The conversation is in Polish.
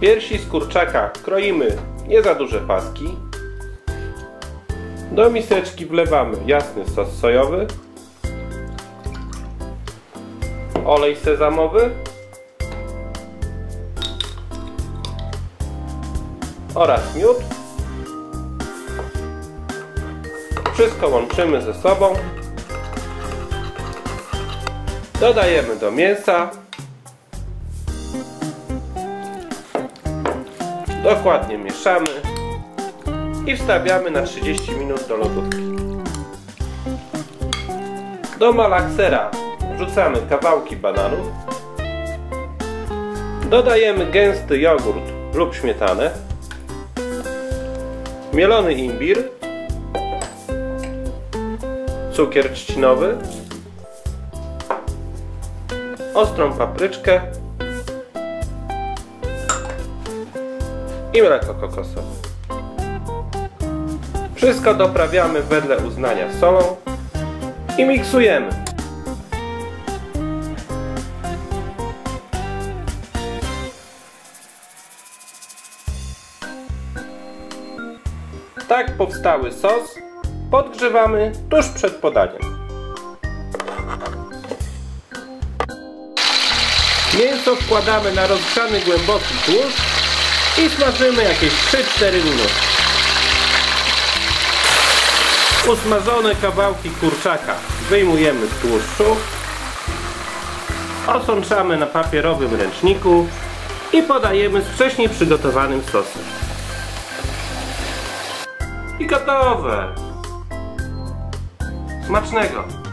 Piersi z kurczaka kroimy nie za duże paski. Do miseczki wlewamy jasny sos sojowy, olej sezamowy oraz miód. Wszystko łączymy ze sobą. Dodajemy do mięsa. Dokładnie mieszamy i wstawiamy na 30 minut do lodówki. Do malaksera wrzucamy kawałki bananów. Dodajemy gęsty jogurt lub śmietanę. Mielony imbir. Cukier trzcinowy. Ostrą papryczkę. I mleko kokosowe. Wszystko doprawiamy wedle uznania solą i miksujemy. Tak powstały sos podgrzewamy tuż przed podaniem. Mięso wkładamy na rozgrzany głęboki tłuszcz i smażymy jakieś 3-4 minuty. Usmażone kawałki kurczaka wyjmujemy z tłuszczu, osączamy na papierowym ręczniku i podajemy z wcześniej przygotowanym sosem. I gotowe! Smacznego!